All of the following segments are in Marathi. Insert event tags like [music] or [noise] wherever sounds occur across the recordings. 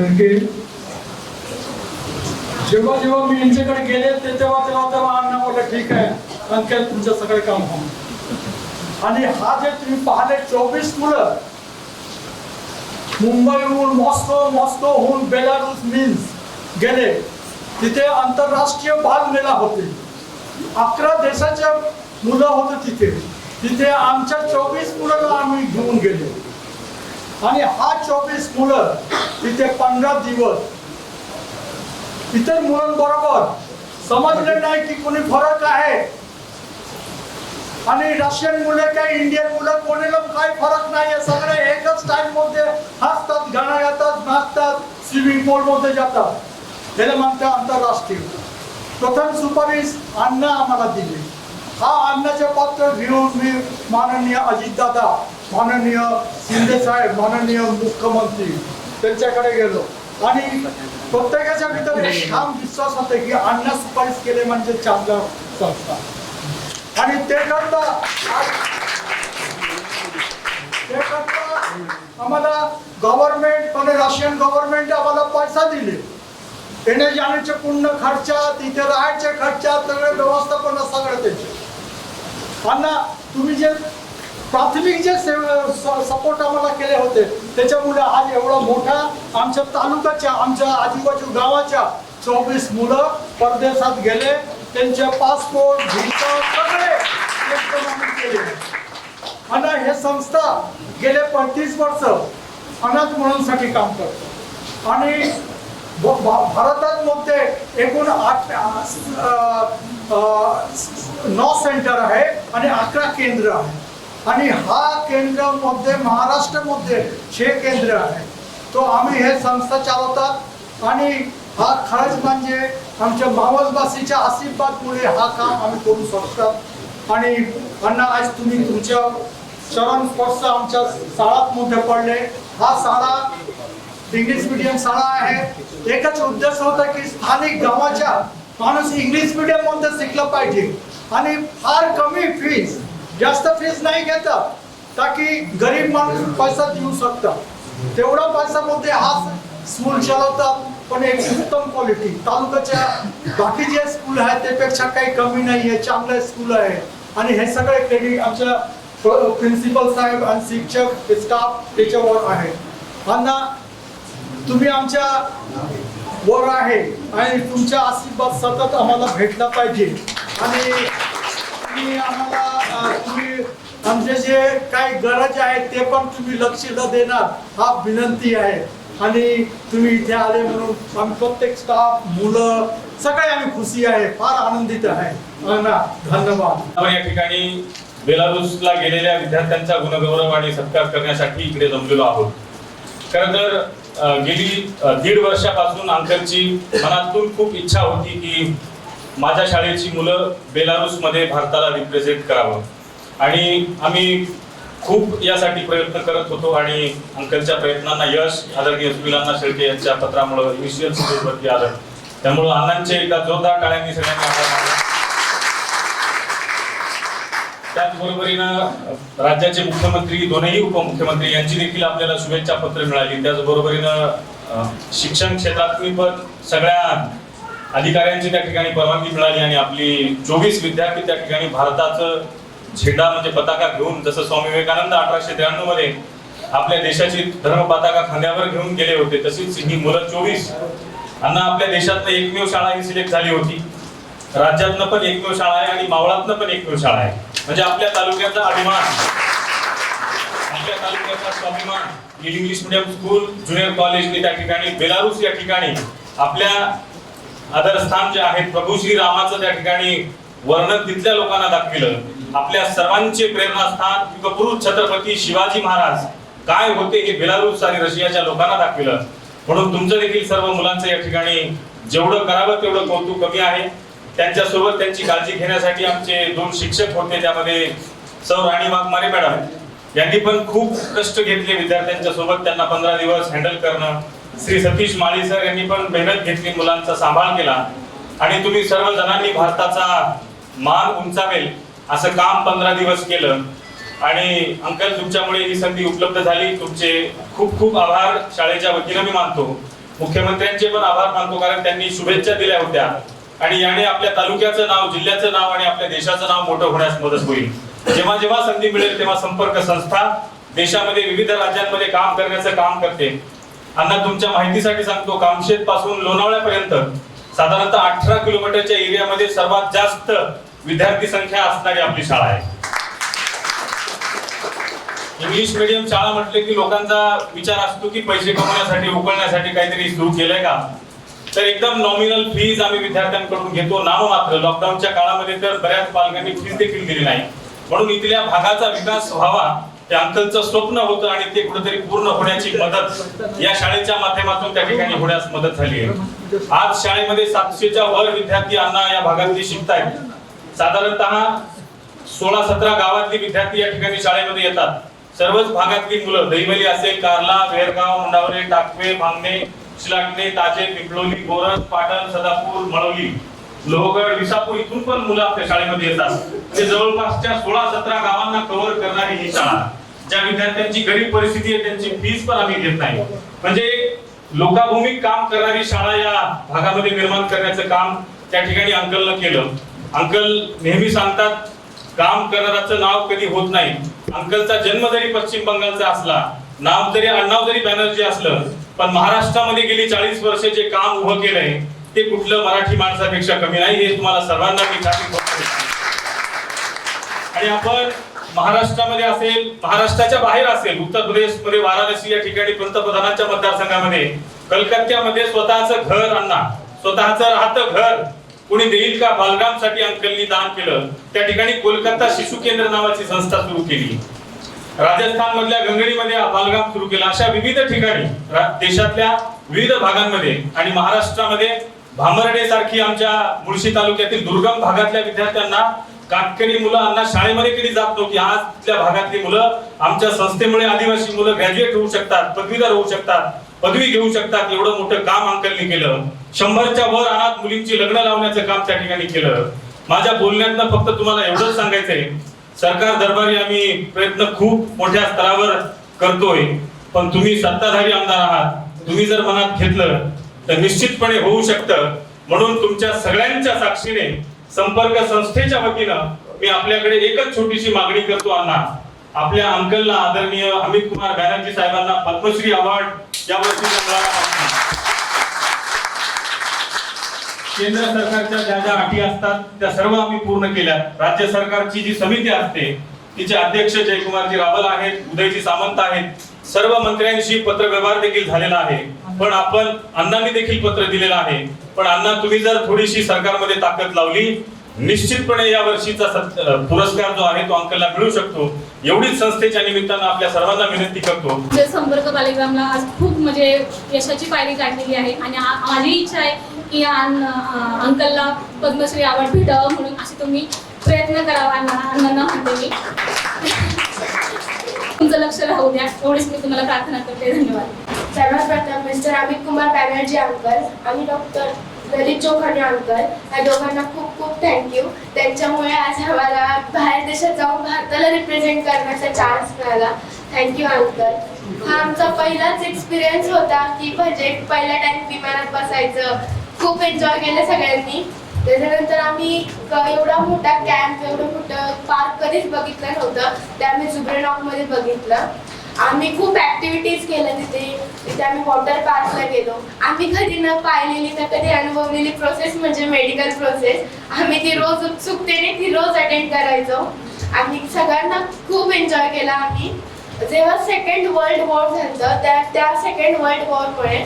शेळके जेव्हा जेव्हा मी यांच्याकडे गेले ते तेव्हा तेव्हा तेव्हा अण्णा बोलले ठीक आहे. अंकेल तुमचं सगळे काम होणार. आणि हा जे तुम्ही पाहले चोवीस मुलं मुंबईहून मॉस्को मॉस्कोहून बेलारूस मिन्स गेले. तिथे आंतरराष्ट्रीय बालमेळा होते. अकरा देशाच्या मुलं होते तिथे. तिथे आमच्या चोवीस मुलांना आम्ही घेऊन गेलो. आणि हा चोवीस मुलं तिथे पंधरा दिवस. इतर मुलांबरोबर समजले नाही की कोणी फरक आहे. आणि रशियन मुलं काय इंडियन मुलं कोणाला काही फरक नाही सगळे एकच टाइममध्ये हसतात गाणं गातात नाचतात स्विमिंग पूल मध्ये जातात. त्याला म्हणतात आंतरराष्ट्रीय. प्रथम सुपारीश अन्न आम्हाला दिले. हा अन्नाचे पात्र घेऊन मी माननीय अजितदादा माननीय शिंदे साहेब माननीय मुख्यमंत्री त्यांच्याकडे गेलो. आणि प्रत्येकाच्या भीतर एक ठाम विश्वास होते की अन्न सुपारीस केले म्हणजे चांगलं संस्था आणि ते करता ते करता आम्हाला गव्हर्नमेंट आणि रशियन गव्हर्नमेंट आम्हाला पैसा दिले. येण्या जाण्याचे पूर्ण खर्चात तिथे राहायचे खर्चात सगळे व्यवस्थापन सगळं त्याचे. अण्णा तुम्ही जे प्राथमिक जे सपोर्ट आम्हाला केले होते. त्याच्यामुळे आज एवढा मोठा आमच्या तालुक्याच्या आमच्या आजूबाजू गावाच्या चोवीस मुलं परदेशात गेले. त्यांचे पासपोर्ट व्हिसा सगळे केले. आणि हे संस्था गेले पंचवीस वर्ष अनाथ मुलांसाठी काम करतो. आणि भा- भारतात मध्ये एकूण आठ नऊ सेंटर आहे आणि अकरा केंद्र आहे आणि हा केंद्रामध्ये महाराष्ट्रामध्ये हे केंद्र आहे. तो आम्ही हे संस्था चालवतात आणि हा खरंच म्हणजे आमच्या मावसवासीच्या आशीर्वादमुळे हा काम आम्ही करू शकतात आणि अण्णा आज तुम्ही तुमच्या चरण स्पर्श आमच्या शाळात मध्ये पडले. हा शाळा इंग्लिश मीडियम शाळा आहे. एकच उद्देश होता की स्थानिक गावाच्या माणूस इंग्लिश मीडियममध्ये शिकलं पाहिजे. आणि फार कमी फीस जास्त फीस नाही घेतात ताकी गरीब माणूस पैसा देऊ शकतात तेवढा पैसा मध्ये हा स्कूल चालवतात पण एक उत्तम क्वालिटी तालुक्याच्या बाकी जे स्कूल आहे त्यापेक्षा काही कमी नाही आहे चांगलं स्कूल आहे. आणि हे सगळे क्रेडिट आमच्या प्रिन्सिपल साहेब आणि शिक्षक स्टाफ त्याच्यावर आहे. अण्णा तुम्ही आमच्या वर आहे आणि तुमचा आशीर्वाद सतत आम्हाला भेटला पाहिजे. आणि तुम्ही आम्हाला तुम्ही आमचे जे काही गरज आहेत ते पण तुम्ही लक्ष न देणार. हा विनंती आहे. आणि तुम्ही इथे आले म्हणून आम्ही प्रत्येक स्टाफ मुलं सगळे आम्ही खुशी आहे फार आनंदित आहे. अण्णा धन्यवाद. आपण या ठिकाणी बेलारूसला गेलेल्या विद्यार्थ्यांचा गुणगौरव आणि सत्कार करण्यासाठी इकडे जमलेलो आहोत. खरं तर गेली दीड वर्षापासून अंकलची मनातून खूप इच्छा होती की माझ्या शाळेची मुलं बेलारूसमध्ये भारताला रिप्रेझेंट करावं. आणि आम्ही खूप यासाठी प्रयत्न करत होतो आणि अंकलच्या प्रयत्नांना यश आदरणीय सुविलांना शेळके यांच्या पत्रामुळं इनिशियल स्टेजवरती आलं त्यामुळं अण्णांचे एकदा जोरदार टाळ्यांनी सगळ्यांना त्याचबरोबरीनं राज्याचे मुख्यमंत्री दोनही उपमुख्यमंत्री यांची देखील आपल्याला शुभेच्छा पत्र मिळाली. त्याचबरोबरीनं अ, शिक्षण क्षेत्रातली पण सगळ्या अधिकाऱ्यांची त्या ठिकाणी परवानगी मिळाली आणि आपली चोवीस विद्यार्थी त्या ठिकाणी भारताचं झेंडा म्हणजे पताका घेऊन जसं स्वामी विवेकानंद अठराशे त्र्याण्णवमध्ये आपल्या देशाची धर्म पताका खांद्यावर घेऊन गेले होते तशीच ही मुलं चोवीस. यांना आपल्या देशातलं एकमेव शाळा ही सिलेक्ट झाली होती. राज्यातनं पण एकमेव शाळा आहे आणि मावळातनं पण एकमेव शाळा आहे. म्हणजे आपल्या तालुक्याचा अभिमान आपल्या तालुक्याचा स्वाभिमान English medium school junior college त्या ठिकाणी बेलारूस या ठिकाणी आपल्या आदरस्थान जे आहेत प्रभू श्री रामाचं त्या ठिकाणी वर्णन तिथल्या लोकांना दाखविलं. आपल्या सर्वांचे प्रेरणास्थान युगपुरुष छत्रपती शिवाजी महाराज काय होते हे बेलारूस आणि रशियाच्या लोकांना दाखविलं. म्हणून तुमचं देखील सर्व मुलांचं या ठिकाणी जेवढं करावं तेवढं कौतुक कमी आहे. त्यांच्यासोबत त्यांची काळजी घेण्यासाठी आमचे दोन शिक्षक होते त्यामध्ये सौ राणी वाघमारे मॅडम. यांनी पण खूप कष्ट घेतले विद्यार्थ्यांच्या सोबत त्यांना पंधरा दिवस हँडल करणं. श्री सतीश माळी सर यांनी पण मेहनत घेतली मुलांचा सांभाळ केला. आणि तुम्ही सर्व जणांनी भारताचा मान उंचावेल असं काम पंधरा दिवस केलं. आणि अंकल तुमच्यामुळे ही संधी उपलब्ध झाली. तुमचे खूप खूप आभार. शाळेच्या वतीनं मी मानतो. मुख्यमंत्र्यांचे पण आभार मानतो कारण त्यांनी शुभेच्छा दिल्या होत्या. आणि याने आपल्या तालुक्याचं नाव जिल्ह्याचं नाव आणि आपल्या देशाचं नाव मोठं होण्यास मदत होईल. जेव्हा जेव्हा संधी मिळेल तेव्हा संपर्क संस्था देशामध्ये विविध राज्यांमध्ये काम करण्याचं काम करते. अण्णा तुमच्या माहितीसाठी सांगतो कामशेत पासून लोणावळ्यापर्यंत साधारणतः अठरा किलोमीटरच्या एरियामध्ये सर्वात जास्त विद्यार्थी संख्या असणारी आपली शाळा आहे. इंग्लिश मीडियम शाळा म्हटले की लोकांचा विचार असतो की पैसे कमवण्यासाठी उकळण्यासाठी काहीतरी सुरू केलंय का? तर एकदम नॉमिनल फीज आम्ही विद्यार्थ्यांकडून घेतो नाममात्र. लॉकडाऊनच्या काळामध्ये तर बऱ्याच पालकांनी फीज देखील दिली नाही. म्हणून इथल्या भागाचा विकास व्हावा हे अंकलचं स्वप्न होतं आणि ते कुठेतरी पूर्ण होण्याची मदत या शाळेच्या माध्यमातून त्या ठिकाणी होण्यास मदत झाली आहे. आज शाळेमध्ये सातशेच्या वर विद्यार्थी अण्णा या भागातली शिकतायत. साधारणतः सोळा सतरा गावातली विद्यार्थी या ठिकाणी शाळेमध्ये येतात. सर्वच भागातली मुलं दैवली असेल कारला वेरगाव मुंडावरे टाकवे भांगणे शिलाटणे ताजे पिंपळोली गोरज पाटण सदापूर मळवली लोहगड विसापूर इथून पण मुलं आपल्या शाळेमध्ये येतात. ते जवळपासच्या सोळा सतरा गावांना कव्हर करणारी ही शाळा. ज्या विद्यार्थ्यांची गरीब परिस्थिती आहे त्यांची फीस पण आम्ही घेत नाही. म्हणजे लोकाभूमी काम करणारी शाळा या भागामध्ये निर्माण करण्याचं काम त्या ठिकाणी अंकलनं केलं. अंकल नेहमी सांगतात काम करणाराचं नाव कधी होत नाही. अंकलचा जन्म जरी पश्चिम बंगालचा असला नाव जरी अण्णाव जरी बॅनर्जी असलं पण महाराष्ट्रामध्ये गेली चाळीस वर्ष जे काम उभं केलंय ते कुठलं मराठी माणसापेक्षा कमी नाही हे तुम्हाला सर्वांना मी आणि आपण महाराष्ट्रामध्ये असेल महाराष्ट्राच्या बाहेर असेल उत्तर प्रदेशमध्ये वाराणसी या ठिकाणी पंतप्रधानांच्या मतदारसंघामध्ये कलकत्त्यामध्ये स्वतःचं घर आणणार स्वतःचं राहतं घर कोणी देईल का? बालरामसाठी अंकलनी दान केलं. त्या ठिकाणी कोलकाता शिशु केंद्र नावाची संस्था सुरू केली. राजस्थान मधल्या गंगडीमध्ये बालगाम सुरू केला. अशा विविध ठिकाणी देशातल्या विविध भागांमध्ये आणि महाराष्ट्रामध्ये भामर्डे सारखी आमच्या मुळशी तालुक्यातील दुर्गम भागातल्या विद्यार्थ्यांना कातकरी मुलांना शाळेमध्ये कधी जात नव्हती आज तिथल्या भागातली मुलं आमच्या संस्थेमुळे आदिवासी मुलं ग्रॅज्युएट होऊ शकतात पदवीधर होऊ शकतात पदवी घेऊ शकतात. एवढं मोठं काम अंकलनी केलं. शंभरच्या वर अनाथ मुलींची लग्न लावण्याचं काम त्या ठिकाणी केलं. माझ्या बोलण्यातनं फक्त तुम्हाला एवढंच सांगायचंय. सरकार दरबारी आम्ही प्रयत्न खूप मोठ्या स्तरावर करतोय. पण तुम्ही सत्ताधारी आमदार आहात. तुम्ही जर मनात घेतलं तर निश्चितपणे होऊ शकतं. म्हणून तुमच्या सगळ्यांच्या साक्षीने संपर्क संस्थेच्या वतीनं मी आपल्याकडे एकच छोटीशी मागणी करतो अण्णा. आपल्या अंकलला आदरणीय अमित कुमार बॅनर्जी साहेबांना पद्मश्री अवॉर्ड या वर्षी केंद्र सरकारच्या ज्या ज्या अटी असतात त्या सर्व आम्ही पूर्ण केल्या. राज्य सरकारची जी समिती असते तिचे अध्यक्ष जयकुमारजी रावल आहेत उदयजी सामंत आहेत. सर्व मंत्र्यांशी पत्र व्यवहार देखील झालेला आहे. पण आपण अण्णांनी देखील पत्र दिलेलं आहे. पण अण्णा तुम्ही जर थोडीशी सरकारमध्ये ताकद लावली निश्चितपणे या वर्षीचा पुरस्कार जो आहे तो अंकलला मिळू शकतो. एवढीच संस्थेच्या निमित्तानं आपल्या सर्वांना विनंती करतो. जे संपर्क बालेग्रामला आज खूप म्हणजे यशाची पायरी गाठलेली आहे आणि माझी इच्छा आहे की अंकलला पद्मश्री अवॉर्ड भेटावं म्हणून असे तुम्ही प्रयत्न करावा अण्णांना म्हणते मी. तुमचं लक्ष राहू द्या. एवढीच मी तुम्हाला प्रार्थना करते. धन्यवाद. सर्वात प्रथम मिस्टर अमित कुमार बॅनर्जी अंकल आणि डॉक्टर ललित चौखाने अंकल या दोघांना खूप खूप थँक्यू त्यांच्यामुळे आज आम्हाला बाहेर देशात जाऊन भारताला रिप्रेझेंट करण्याचा चान्स मिळाला. थँक्यू अंकल हा आमचा पहिलाच एक्सपिरियन्स होता की म्हणजे पहिला टाइम विमानात बसायचं. खूप एन्जॉय केलं सगळ्यांनी. त्याच्यानंतर आम्ही एवढा मोठा कॅम्प एवढं मोठं पार्क कधीच बघितलं नव्हतं. ते आम्ही मध्ये बघितलं. आम्ही खूप ऍक्टिव्हिटीज केल्या तिथे. तिथे आम्ही वॉटर पार्कला गेलो. आम्ही कधी न पाहिलेली ना कधी अनुभवलेली प्रोसेस म्हणजे मेडिकल प्रोसेस आम्ही ती रोज उत्सुकतेने ती रोज अटेंड करायचो. आम्ही सगळ्यांना खूप एन्जॉय केला आम्ही. जेव्हा सेकंड वर्ल्ड वॉर झालं त्या त्या सेकंड वर्ल्ड वॉरमुळे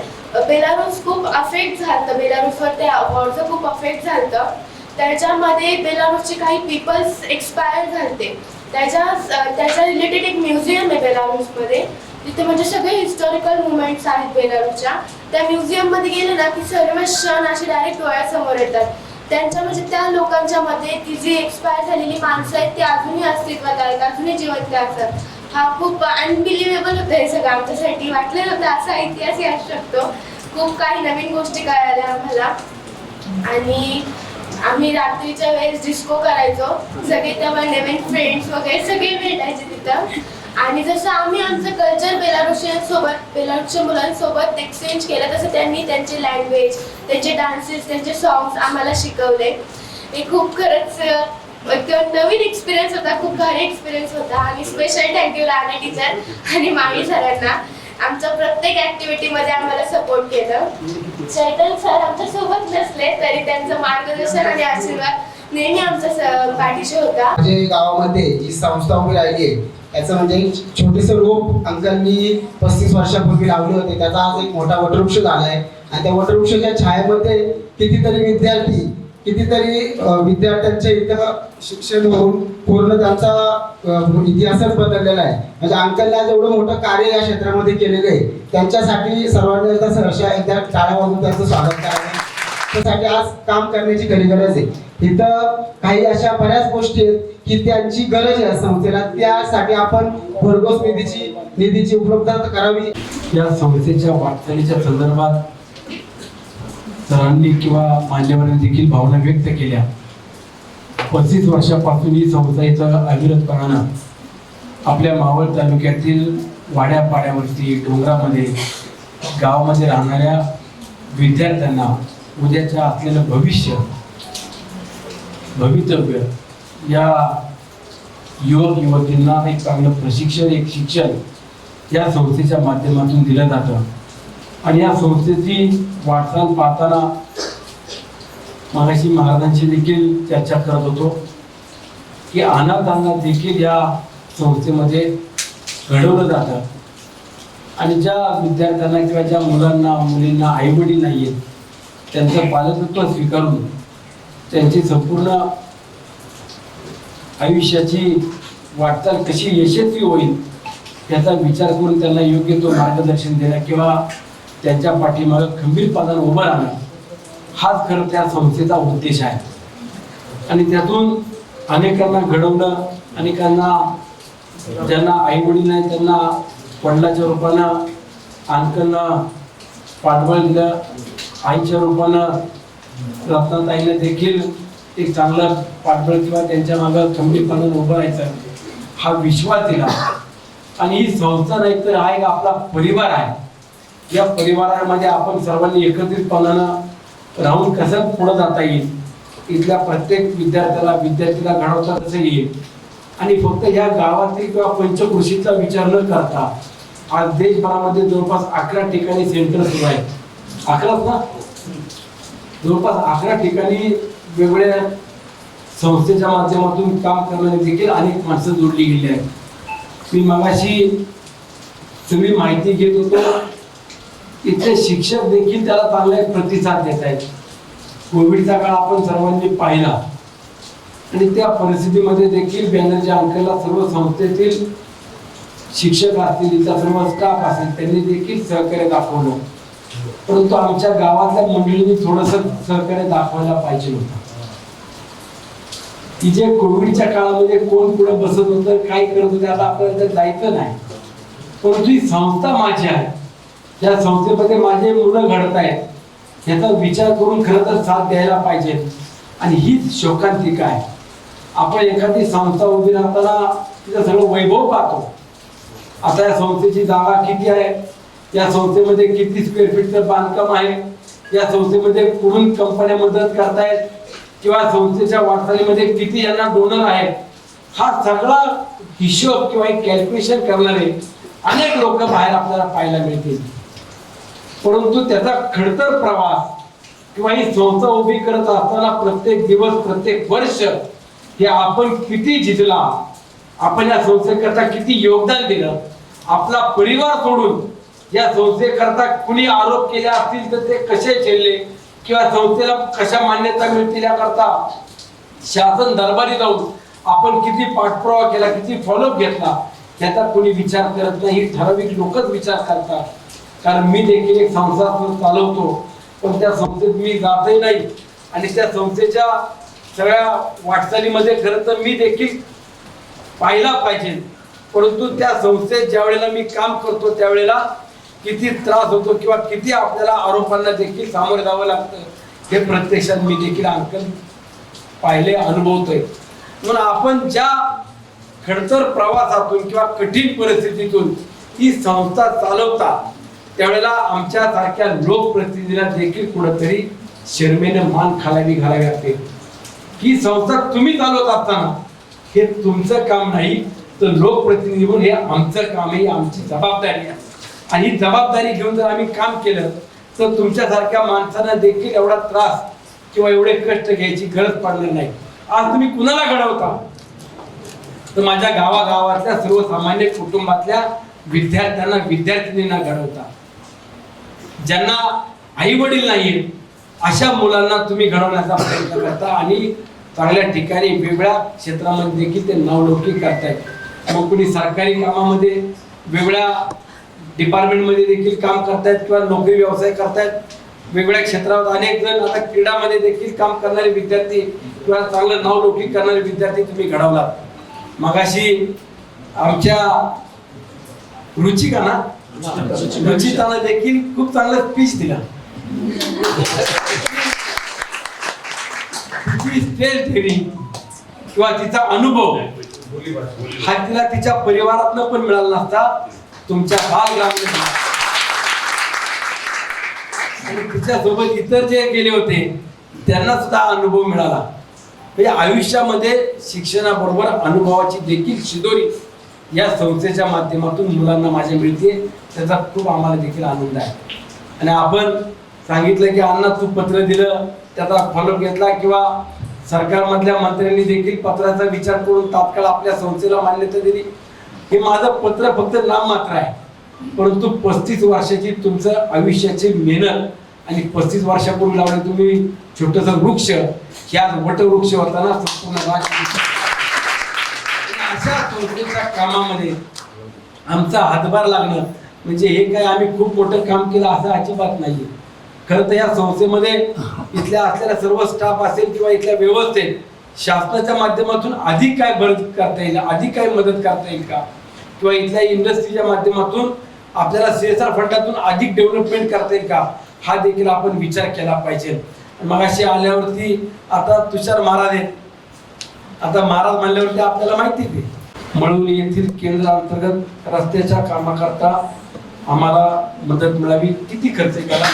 बेलारूस खूप अफेक्ट झालं. बेलारूसवर त्या वॉरचं खूप अफेक्ट झालं. त्याच्यामध्ये बेलारूसचे काही पीपल्स एक्सपायर झालते. त्याच्या त्याच्या रिलेटेड एक म्युझियम आहे बेलारूसमध्ये तिथे म्हणजे सगळे हिस्टॉरिकल मुवमेंट्स आहेत बेलारूसच्या त्या म्युझियममध्ये गेले ना की सर्व क्षण असे डायरेक्ट डोळ्यासमोर येतात. त्यांच्या म्हणजे त्या लोकांच्या मध्ये ती जी एक्सपायर झालेली माणसं आहेत ती अजूनही अस्तित्वात आहेत अजूनही जिवंत असतात. हा खूप अनबिलिव्हेबल होतं हे सगळं आमच्यासाठी. वाटलेलं होतं असा इतिहासही असू शकतो. खूप काही नवीन गोष्टी कळाल्या आम्हाला. आणि आम्ही रात्रीच्या वेळेस डिस्को करायचो. सगळे तेव्हा नवीन फ्रेंड्स वगैरे सगळे भेटायचे तिथं. आणि जसं आम्ही आमचं कल्चर बेलारुशियांसोबत बेलारुसच्या मुलांसोबत एक्सचेंज केलं तसं त्यांनी त्यांची लँग्वेज त्यांचे डान्सेस त्यांचे सॉंग्स आम्हाला शिकवले. हे खूप खरंच नवीन एक्सपिरियन्स होता खूप भारी एक्सपिरियन्स होता. आणि स्पेशल थँक्यू राणे टीचर आणि मामी सरांना आमच्या प्रत्येक ऍक्टिव्हिटीमध्ये आम्हाला सपोर्ट केलं. चैतन सर आमच्यासोबत नसले तरी त्यांचं मार्गदर्शन आणि आशीर्वाद नेहमी आमच्या पाठीशी होता. म्हणजे गावामध्ये जी संस्था उभी राहिली आहे याचं म्हणजे एक छोटेसं रोप अंकलनी पस्तीस वर्षापूर्वी लावले होते. त्याचा आज एक मोठा वटवृक्ष झालाय. आणि त्या वटवृक्षाच्या छायेमध्ये कितीतरी विद्यार्थी कितीतरी विद्यार्थ्यांचे इथं शिक्षण होऊन पूर्ण त्यांचा इतिहासच बदललेला आहे. म्हणजे अंकलला जेवढं मोठं कार्य या क्षेत्रामध्ये केलेलं आहे. त्यांच्यासाठी सर्वांनी एकदा सहर्षा एकदा टाळ्या वाजून त्यांचं स्वागत करावं. त्यासाठी आज काम करण्याची खरी गरज आहे. इथं काही अशा बऱ्याच गोष्टी आहेत की त्यांची गरज आहे संस्थेला त्यासाठी आपण भरघोस निधीची निधीची उपलब्धता करावी. या संस्थेच्या वाटचालीच्या संदर्भात सरांनी किंवा मान्यवरांनी देखील भावना व्यक्त केल्या. पस्तीस वर्षापासून ही संस्थेचं अविरतपणानं आपल्या मावळ तालुक्यातील वाड्यापाड्यावरती डोंगरामध्ये गावामध्ये राहणाऱ्या विद्यार्थ्यांना उद्याच्या असलेलं भविष्य भवितव्य या युवक युवतींना एक चांगलं प्रशिक्षण एक शिक्षण या संस्थेच्या माध्यमातून दिलं जातं. आणि या संस्थेची वाटचाल पाहताना मागाशी महाराजांची देखील चर्चा करत होतो की अनाथांना देखील या संस्थेमध्ये घडवलं जातं. आणि ज्या विद्यार्थ्यांना किंवा ज्या मुलांना मुलींना आईवडील नाही आहेत त्यांचं पालकत्व स्वीकारून त्यांची संपूर्ण आयुष्याची वाटचाल कशी यशस्वी होईल याचा विचार करून त्यांना योग्य तो मार्गदर्शन देणं किंवा त्यांच्या पाठीमागं खंबीरपणानं उभं राहणं हाच खरं त्या संस्थेचा उद्देश आहे. आणि त्यातून अनेकांना घडवणं अनेकांना ज्यांना आई वडील नाही त्यांना वडिलाच्या रूपानं अंकलनं पाठबळ दिलं आईच्या रूपानं रत्नाताईने देखील एक चांगलं पाठबळ किंवा त्यांच्या मागं खंबीरपणानं उभं राहायचं हा विश्वास दिला. आणि ही संस्था नाही तर हा एक आपला परिवार आहे. या परिवारामध्ये आपण सर्वांनी एकत्रितपणानं राहून कसं पुढे जाता येईल? इथल्या प्रत्येक विद्यार्थ्याला विद्यार्थीला घडवता कसं येईल? आणि फक्त या गावातील किंवा पंचकृषीचा विचार न करता आज देशभरामध्ये जवळपास अकरा ठिकाणी सेंटर सुरू आहेत. अकराच ना? जवळपास अकरा ठिकाणी वेगवेगळ्या संस्थेच्या माध्यमातून काम करणारे देखील अनेक माणसं जोडली गेली आहेत. मी मगाशी सगळी माहिती घेत होतो. इथले शिक्षक देखील त्याला चांगला एक प्रतिसाद देत आहेत. कोविडचा काळ आपण सर्वांनी पाहिला. आणि त्या परिस्थितीमध्ये देखील बॅनर्जी अंकलला सर्व संस्थेतील शिक्षक असतील इथला सर्व स्टाफ असेल त्यांनी देखील सहकार्य दाखवलं. परंतु आमच्या गावातल्या मंडळींनी थोडस सहकार्य दाखवायला पाहिजे होतं. की जे कोविडच्या काळामध्ये कोण पुढे बसत होतं काय करत होतं आता आपल्याला त्यात जायचं नाही. परंतु ही संस्था माझी आहे. या संस्थेमध्ये माझे मुलं घडत आहेत. याचा विचार करून खरं तर साथ द्यायला पाहिजे. आणि हीच शोकांतिका आहे. आपण एखादी संस्था उभी राहताना तिचं सगळं वैभव पाहतो. आता या संस्थेची जागा किती आहे? या संस्थेमध्ये किती स्क्वेअर फीटचं बांधकाम आहे? या संस्थेमध्ये कुठून कंपन्या मदत करतायत? किंवा संस्थेच्या वाटचालीमध्ये किती यांना डोनर आहेत? हा सगळा हिशोब किंवा एक कॅल्क्युलेशन करणारे अनेक लोक बाहेर आपल्याला पाहायला मिळतील. परंतु त्याचा खडतर प्रवास किंवा ही संस्था उभी करत असताना प्रत्येक दिवस प्रत्येक वर्ष हे आपण किती जिंकला आपण या संस्थेकरता किती योगदान दिलं आपला परिवार सोडून या संस्थेकरता कुणी आरोप केले असतील तर ते कसे झेलले किंवा संस्थेला कशा मान्यता मिळतील याकरता शासन दरबारी जाऊन आपण किती पाठपुरावा केला किती फॉलोअप घेतला याचा कोणी विचार करत नाही ठराविक लोकच विचार करतात. कारण मी देखील एक संस्था चालवतो. पण त्या संस्थेत मी जातही नाही. आणि त्या संस्थेच्या सगळ्या वाटचालीमध्ये खरं तर मी देखील पाहिला पाहिजे. परंतु त्या संस्थेत ज्या वेळेला मी काम करतो त्यावेळेला किती त्रास होतो किंवा किती आपल्याला आरोपांना देखील सामोरे जावं लागतं हे प्रत्यक्षात मी देखील अंकल पाहिले अनुभवतोय. म्हणून आपण ज्या खडतर प्रवासातून किंवा कठीण परिस्थितीतून ही संस्था चालवता त्यावेळेला आमच्या सारख्या लोकप्रतिनिधीला देखील कुठंतरी शर्मेनं मान खालावी घालावी लागते. ही संस्था तुम्ही चालवत असताना हे तुमचं काम नाही तर लोकप्रतिनिधी म्हणून हे आमचं काम आहे ही आमची जबाबदारी आहे. आणि ही जबाबदारी घेऊन जर आम्ही काम केलं तर तुमच्यासारख्या माणसांना देखील एवढा त्रास किंवा एवढे कष्ट घ्यायची गरज पडणार नाही. आज तुम्ही कुणाला घडवता? तर माझ्या गावागावातल्या सर्वसामान्य कुटुंबातल्या विद्यार्थ्यांना विद्यार्थिनींना घडवता. ज्यांना आई वडील नाहीये अशा मुलांना तुम्ही घडवण्याचा प्रयत्न करता आणि चांगल्या ठिकाणी वेगळ्या क्षेत्रामध्ये देखील ते नावलौकिक करतायत. मग कुणी सरकारी कामामध्ये वेगळ्या डिपार्टमेंटमध्ये देखील काम करतायत किंवा नोकरी व्यवसाय करतायत वेगवेगळ्या क्षेत्रात अनेक जण आता क्रीडामध्ये देखील काम करणारे विद्यार्थी किंवा चांगलं नावलौकिक करणारे विद्यार्थी तुम्ही घडवलात. मगाशी आमच्या रुचिका ना रुचितानं देखील खूप चांगला स्पीच दिला. स्टेज ट्रेनिंग किंवा तिचा अनुभव हा तिला तिच्या परिवारातनं पण मिळाला नसता तुमच्या बाल आणि तिच्या सोबत इतर जे गेले होते त्यांना सुद्धा अनुभव मिळाला. म्हणजे आयुष्यामध्ये शिक्षणाबरोबर अनुभवाची देखील शिदोरी या संस्थेच्या माध्यमातून मुलांना माझ्या मिळते त्याचा खूप आम्हाला देखील आनंद आहे. आणि आपण सांगितलं की अण्णा तू पत्र दिलं त्याचा फॉलोअप घेतला किंवा सरकारमधल्या मंत्र्यांनी देखील पत्राचा विचार करून तात्काळ आपल्या संस्थेला मान्यता दिली. हे माझं पत्र फक्त नाममात्र आहे. परंतु पस्तीस वर्षाची तुमचं आयुष्याची मेहनत आणि पस्तीस वर्षापूर्वी लावले तुम्ही छोटस वृक्ष ह्या वटवृक्ष होताना संपूर्ण अशा संस्थेच्या कामामध्ये आमचा हातभार लागणं म्हणजे हे काय आम्ही खूप मोठं काम केलं असं अजिबात नाहीये. खरं तर या संस्थेमध्ये इथल्या असलेला सर्व स्टाफ असेल किंवा इथल्या व्यवस्थेत शासनाच्या माध्यमातून अधिक काय भर करता येईल अधिक काय मदत करता येईल का? किंवा इथल्या इंडस्ट्रीच्या माध्यमातून आपल्याला सीएसआर फंडातून अधिक डेव्हलपमेंट करता येईल का? हा देखील आपण विचार केला पाहिजे. मग अशी आल्यावरती आता तुषार महाराज आहेत. आता महाराज म्हणल्यावरती आपल्याला माहिती आहे मळवली येथील केंद्र अंतर्गत रस्त्याच्या कामाकरता आम्हाला मदत मिळावी. किती खर्च करा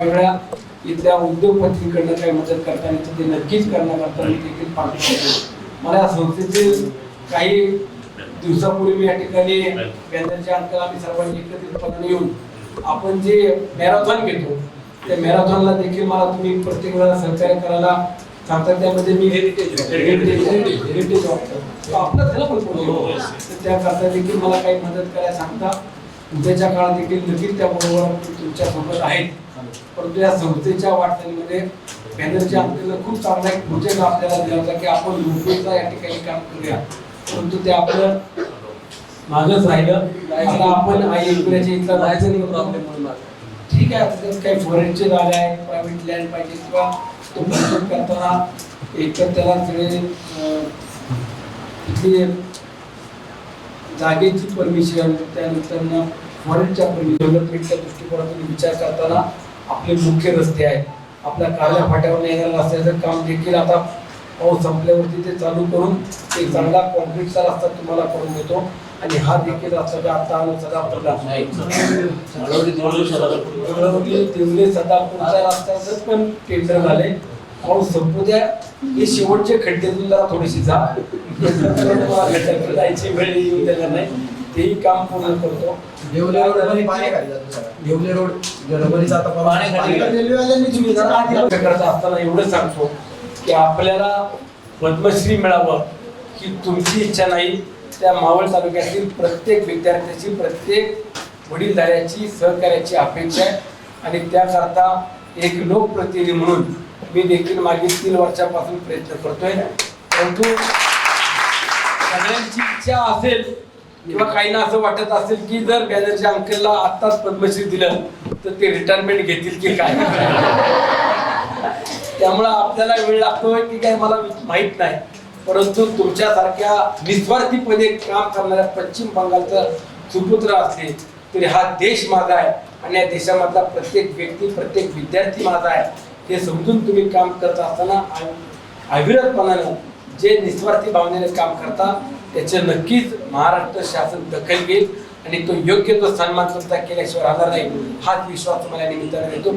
वेगळ्या इथल्या उद्योगपतींकडनं काही मदत करताना ते नक्कीच करण्याकरता मी देखील पाठवतो मला या संस्थेचे काही दिवसापूर्वी मी या ठिकाणी बॅनरच्या अंतर आम्ही सर्वांनी एकत्रितपणे येऊन आपण जे मॅरेथॉन घेतो त्या मॅरेथॉनला देखील मला तुम्ही प्रत्येक वेळा सहकार्य करायला सांगता त्यामध्ये मी हेरिटेज आपलं पण त्याकरता देखील मला काही मदत करायला सांगता. उद्याच्या काळात देखील नक्कीच त्याबरोबर तुमच्यासोबत आहेत. परंतु या संस्थेच्या वाटचालीमध्ये बॅनरच्या अंतर्गत खूप चांगला एक प्रोजेक्ट आपल्याला दिला होता की आपण लोकलचा या ठिकाणी काम करूया. परंतु ते आपलं मागच राहिलं. आपण आई एकविराच्या इथला जायचं नाही प्रॉब्लेम ठीक आहे. काही फॉरेनचे जागा आहेत प्रायव्हेट लँड पाहिजे किंवा तो प्रोजेक्ट करताना एकतर त्याला तिकडे अं, जागेची परमिशन त्यानंतर फॉरेनच्या डेव्हलपमेंटच्या दृष्टिकोनातून विचार करताना आपले मुख्य रस्ते आहेत आपल्या काळ्या फाट्यावर येणाऱ्या रस्त्याचं काम देखील आता पाऊस संपल्यावरती ते चालू करून एक चांगला कॉन्क्रीटचा रस्ता तुम्हाला करून देतो. आणि हा देखील रस्ता जो आता आलो सदापूरला वडवली, तिवले सदापूरच्या रस्त्याचं पण टेंडर झाले. पाऊस संपू द्या. हे शेवटचे खड्ड्यातून जरा थोडीशी जा. जायची वेळ येऊ देणार नाही. तेही काम पूर्ण करतो. देवले रोड. देवले. रेल्वेवाल्यांनी असताना एवढं सांगतो की आपल्याला पद्मश्री मिळावं ही तुमची इच्छा नाही. त्या मावळ तालुक्यातील प्रत्येक विद्यार्थ्याची प्रत्येक वडीलधाऱ्याची सहकार्याची अपेक्षा आहे. आणि त्याकरता एक लोकप्रतिनिधी म्हणून मी देखील मागील तीन वर्षापासून प्रयत्न करतोय. परंतु सगळ्यांची इच्छा असेल किंवा काहींना असं वाटत असेल की जर बॅनर्जी अंकलला आत्ताच पद्मश्री दिलं तर ते रिटायरमेंट घेतील की काय? [laughs] त्यामुळं आपल्याला वेळ लागतोय की काय मला माहीत नाही. परंतु तुमच्यासारख्या निस्वार्थीपणे काम करणाऱ्या पश्चिम बंगालचं सुपुत्र असले तरी हा देश माझा आहे आणि या देशामधला प्रत्येक व्यक्ती प्रत्येक विद्यार्थी माझा आहे. हे समजून तुम्ही काम करत असताना अ- अविरतपणानं जे निस्वार्थी भावनेने काम करता त्याचे नक्कीच महाराष्ट्र शासन दखल घेईल आणि तो योग्य तो सन्मान सुद्धा केल्याशिवाय राहणार नाही. हाच विश्वास तुम्हाला निमित्ताने देतो.